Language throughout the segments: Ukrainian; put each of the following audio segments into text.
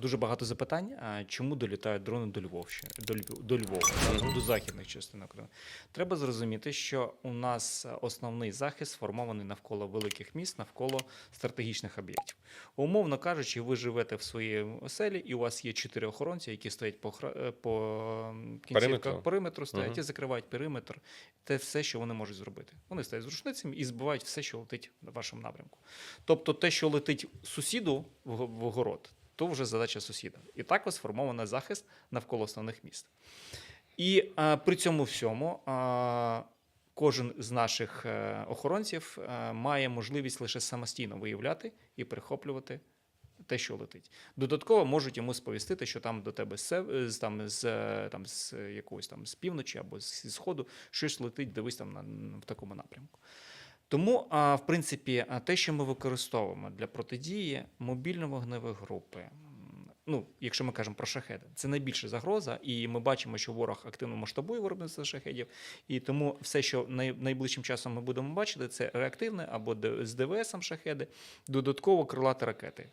дуже багато запитань, а чому долітають дрони до Львовщини, до, Львів, до Львова, Мгм. до західних частин України. Треба зрозуміти, що у нас основний захист сформований навколо великих міст, навколо стратегічних об'єктів. Умовно кажучи, ви живете в своїй оселі, і у вас є чотири охоронці, які стоять по, е, по кінцівках Периметру. стоять Мгм. і закривають периметр. Те все, що вони можуть зробити. Вони стоять з рушницями і збивають все, що летить на вашому напрямку. Тобто, те, що летить сусіду в го- в огород, то вже задача сусіда. І також сформований захист навколо основних міст. І а, при цьому всьому а, кожен з наших е, охоронців е, має можливість лише самостійно виявляти і перехоплювати. Те, що летить, додатково можуть йому сповістити, що там до тебе з, там з е, там з якогось там з півночі або зі сходу щось летить, дивись там на- в такому напрямку. Тому, в принципі, те, що ми використовуємо для протидії мобільно-вогневих групи, ну, якщо ми кажемо про шахеди, це найбільша загроза, і ми бачимо, що ворог активно масштабує виробництво шахедів, і тому все, що найближчим часом ми будемо бачити, це реактивне або з ДВСом шахеди, додатково крилаті ракети.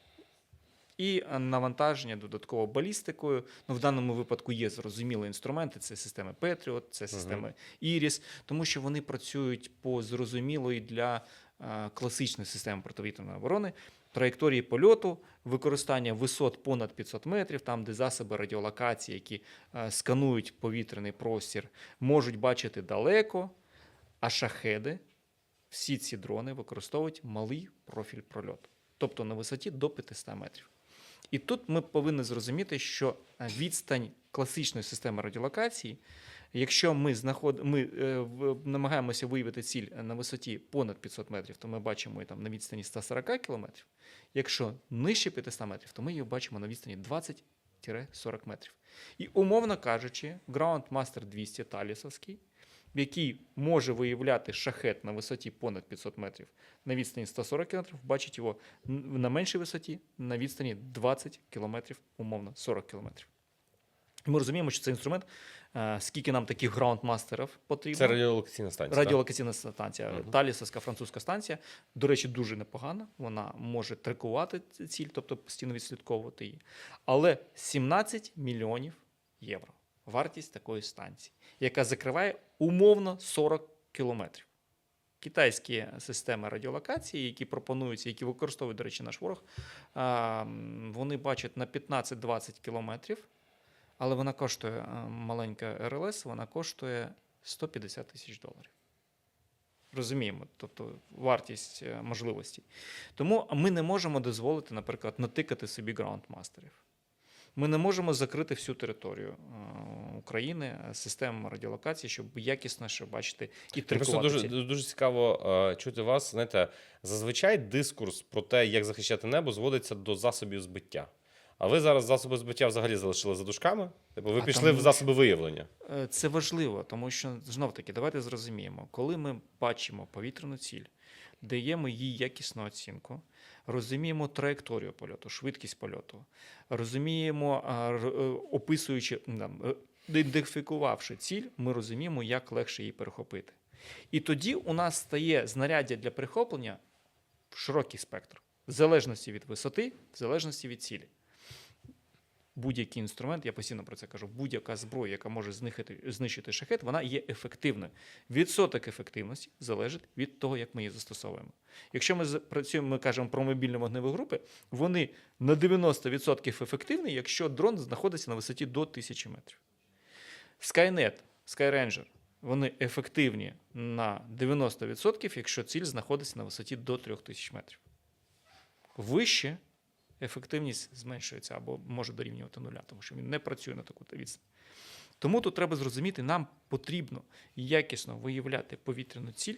І навантаження додатково балістикою. Ну, в даному випадку є зрозумілі інструменти: це системи Patriot, це системи Iris, тому що вони працюють по зрозумілої для е, класичної системи противітряної оборони. Траєкторії польоту, використання висот понад 500 метрів, там, де засоби радіолокації, які е, сканують повітряний простір, можуть бачити далеко, а шахеди, всі ці дрони використовують малий профіль прольоту, тобто на висоті до 500 метрів. І тут ми повинні зрозуміти, що е, відстань класичної системи радіолокації, якщо ми, знаход... ми е, намагаємося виявити ціль на висоті понад 500 метрів, то ми бачимо її там на відстані 140 кілометрів. Якщо нижче 500 метрів, то ми її бачимо на відстані 20-40 метрів. І умовно кажучи, Groundmaster 200 Талісовський, який може виявляти шахет на висоті понад 500 метрів на відстані 140 км, бачить його на меншій висоті на відстані 20 км, умовно 40 км. Ми розуміємо, що цей інструмент, е, скільки нам таких граундмастерів потрібно. Це радіолокаційна станція. так? Радіолокаційна станція, Мгм. Талісовська французька станція. До речі, дуже непогана. Вона може трекувати ціль, тобто постійно відслідковувати її. Але 17 мільйонів євро вартість такої станції, яка закриває умовно 40 кілометрів. Китайські системи радіолокації, які пропонуються, які використовують, до речі, наш ворог, вони бачать на 15-20 кілометрів, але вона коштує маленька РЛС, вона коштує 150 тисяч доларів. Розуміємо, тобто вартість е, можливостей. Тому ми не можемо дозволити, наприклад, натикати собі граундмастерів. Ми не можемо закрити всю територію е, України е, системами радіолокації, щоб якісніше бачити і Просто дуже, дуже цікаво е, чути вас. Знаєте, зазвичай дискурс про те, як захищати небо, зводиться до засобів збиття. А ви зараз засоби збиття взагалі залишили за дужками? Типу, ви А пішли тому в засоби виявлення. Це важливо, тому що знов таки, давайте зрозуміємо, коли ми бачимо повітряну ціль, даємо їй якісну оцінку, розуміємо траєкторію польоту, швидкість польоту, розуміємо, е, описуючи, е, ідентифікувавши ціль, ми розуміємо, як легше її перехопити. І тоді у нас стає знаряддя для перехоплення в широкий спектр, в залежності від висоти, в залежності від цілі будь-який інструмент, я постійно про це кажу, будь-яка зброя, яка може знищити, знищити шахет, вона є ефективною. Відсоток ефективності залежить від того, як ми її застосовуємо. Якщо ми працюємо, ми кажемо про мобільні вогневі групи, вони на 90% ефективні, якщо дрон знаходиться на висоті до 1000 метрів. Skynet, Skyranger, вони ефективні на 90%, якщо ціль знаходиться на висоті до 3000 метрів. Вище ефективність зменшується або може дорівнювати нуля, тому що він не працює на таку відстань. Тому тут треба зрозуміти, нам потрібно якісно виявляти повітряну ціль.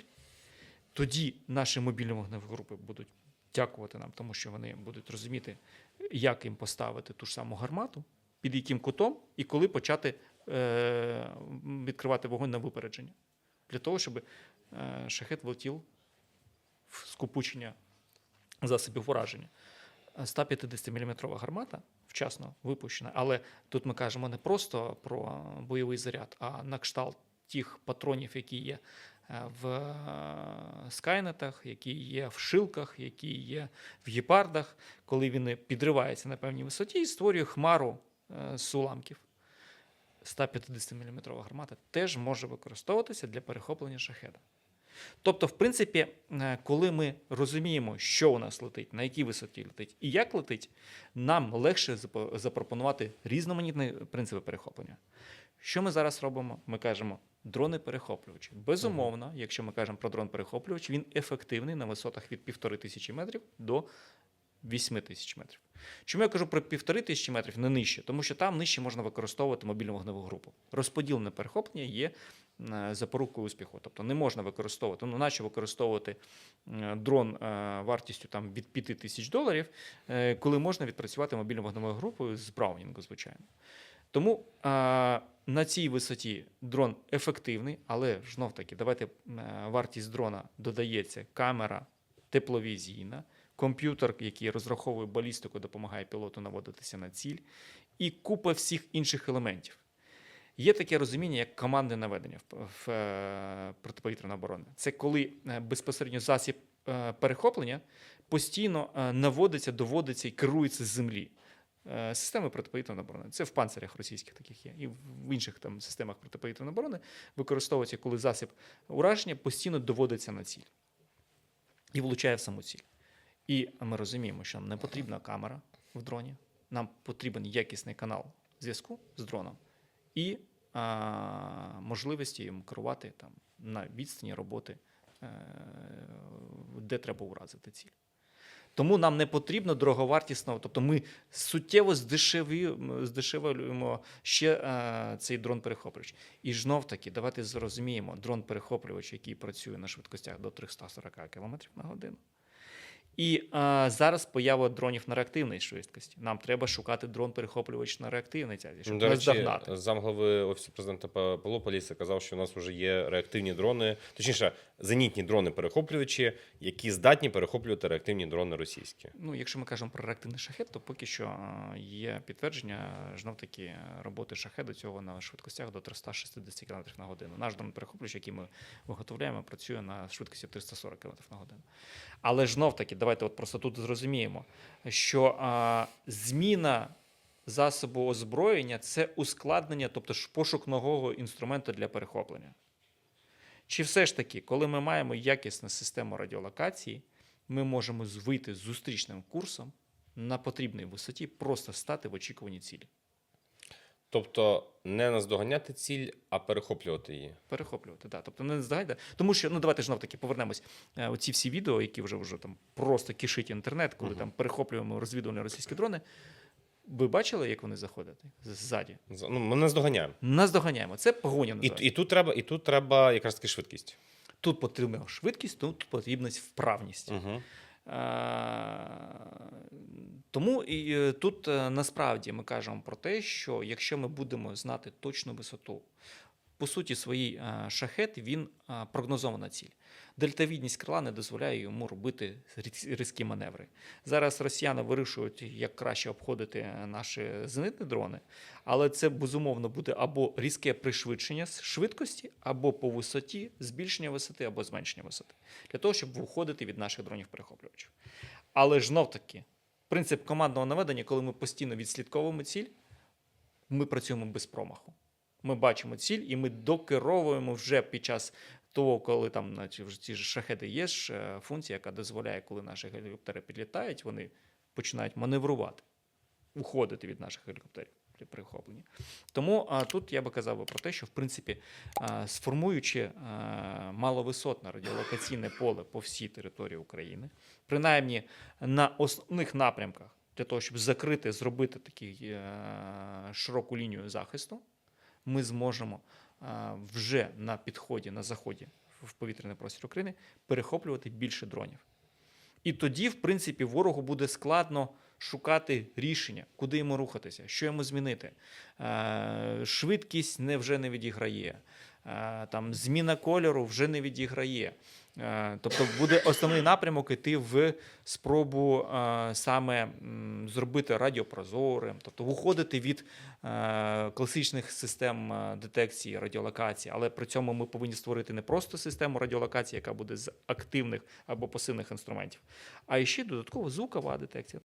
Тоді наші мобільні вогневі групи будуть дякувати нам, тому що вони будуть розуміти, як їм поставити ту ж саму гармату, під яким кутом і коли почати е- відкривати вогонь на випередження. Для того, щоб е- шахет влетів в скупучення засобів ураження. 150-мм гармата вчасно випущена, але тут ми кажемо не просто про бойовий заряд, а на кшталт тих патронів, які є е, в е, скайнетах, які є в шилках, які є в гепардах, коли він підривається на певній висоті і створює хмару е, з уламків. 150 мм гармата теж може використовуватися для перехоплення шахеда. Тобто, в принципі, е, коли ми розуміємо, що у нас летить, на якій висоті летить і як летить, нам легше запропонувати різноманітні принципи перехоплення. Що ми зараз робимо? Ми кажемо дрони перехоплювачі. Безумовно, якщо ми кажемо про дрон перехоплювач, він ефективний на висотах від 1500 метрів до 8 тисяч метрів. Чому я кажу про півтори тисячі метрів, не нижче? Тому що там нижче можна використовувати мобільну вогневу групу. Розподілене перехоплення є е, запорукою успіху. Тобто не можна використовувати, ну наче використовувати дрон е, вартістю там від 5 тисяч доларів, е, коли можна відпрацювати мобільну вогневою групою з Браунінгу, звичайно. Тому а, на цій висоті дрон ефективний, але знов таки, давайте вартість дрона додається камера тепловізійна, комп'ютер, який розраховує балістику, допомагає пілоту наводитися на ціль, і купа всіх інших елементів. Є таке розуміння, як командне наведення в, е, протиповітряної оборони. Це коли е, безпосередньо засіб е, перехоплення постійно наводиться, доводиться і керується з землі. Системи протиповітряної оборони. Це в панцирях російських таких є, і в інших там системах протиповітряної оборони використовується, коли засіб ураження постійно доводиться на ціль і влучає в саму ціль. І ми розуміємо, що нам не потрібна камера в дроні, нам потрібен якісний канал зв'язку з дроном і а, можливості їм керувати там на відстані роботи, е, де треба уразити ціль. Тому нам не потрібно дороговартісного, тобто ми суттєво здешевлюємо ще е, цей дрон-перехоплювач. І знов таки, давайте зрозуміємо, дрон-перехоплювач, який працює на швидкостях до 340 км на годину. І е, зараз поява дронів на реактивній швидкості. Нам треба шукати дрон-перехоплювач на реактивній тязі, щоб Ну, До речі, замглави офісу президента Па- Павло Поліса казав, що у нас вже є реактивні дрони, точніше, зенітні дрони-перехоплювачі, які здатні перехоплювати реактивні дрони російські. Ну, якщо ми кажемо про реактивний шахет, то поки що є підтвердження знов таки роботи шахеду цього на швидкостях до 360 км на годину. Наш дрон перехоплювач, який ми виготовляємо, працює на швидкості 340 км на годину. Але знов таки, давайте от просто тут зрозуміємо, що а, зміна засобу озброєння це ускладнення, тобто ж пошук нового інструменту для перехоплення. Чи все ж таки, коли ми маємо якісну систему радіолокації, ми можемо вийти з зустрічним курсом на потрібній висоті, просто стати в очікуванні цілі, Тобто не наздоганяти ціль, а перехоплювати її. перехоплювати. Да. Тобто не здагайте. Тому що, ну давайте знов таки повернемось. Е, Оці всі відео, які вже вже там просто кишить інтернет, коли Мгм. там перехоплюємо розвідувальні російські дрони. Ви бачили, як вони заходять ззаді? За- Ну, ми наздоганяємо. Нас доганяємо. Це погоня. І, і тут треба, і тут треба якраз таки швидкість. Тут потрібна швидкість, тут потрібна вправність. Угу. Е, Тому і е, тут е, насправді ми кажемо про те, що якщо ми будемо знати точну висоту, по суті, своїй е, шахет він е, прогнозована ціль. Дельтавідність крила не дозволяє йому робити різкі маневри. Зараз росіяни вирішують, як краще обходити е, наші зенитні дрони, але це безумовно буде або різке пришвидшення швидкості, або по висоті, збільшення висоти, або зменшення висоти, для того, щоб уходити від наших дронів перехоплювачів. Але ж знов таки, принцип командного наведення, коли ми постійно відслідковуємо ціль, ми працюємо без промаху. Ми бачимо ціль, і ми докеровуємо вже під час того, коли там значить, вже ці ж шахеди є ж е, функція, яка дозволяє, коли наші гелікоптери підлітають, вони починають маневрувати, уходити від наших гелікоптерів при перехопленні. Тому а, тут я би казав про те, що в принципі, а, сформуючи а, маловисотне радіолокаційне поле по всій території України, принаймні на основних напрямках, для того, щоб закрити, зробити таку широку лінію захисту, ми зможемо вже на підході, на заході в повітряний простір України перехоплювати більше дронів. І тоді, в принципі, ворогу буде складно шукати рішення, куди йому рухатися, що йому змінити. Швидкість не вже не відіграє. там зміна кольору вже не відіграє. Е, Тобто буде основний напрямок іти в спробу е, саме зробити радіопрозорим, тобто виходити від е, класичних систем детекції радіолокації, але при цьому ми повинні створити не просто систему радіолокації, яка буде з активних або пасивних інструментів, а ще додатково звукова детекція.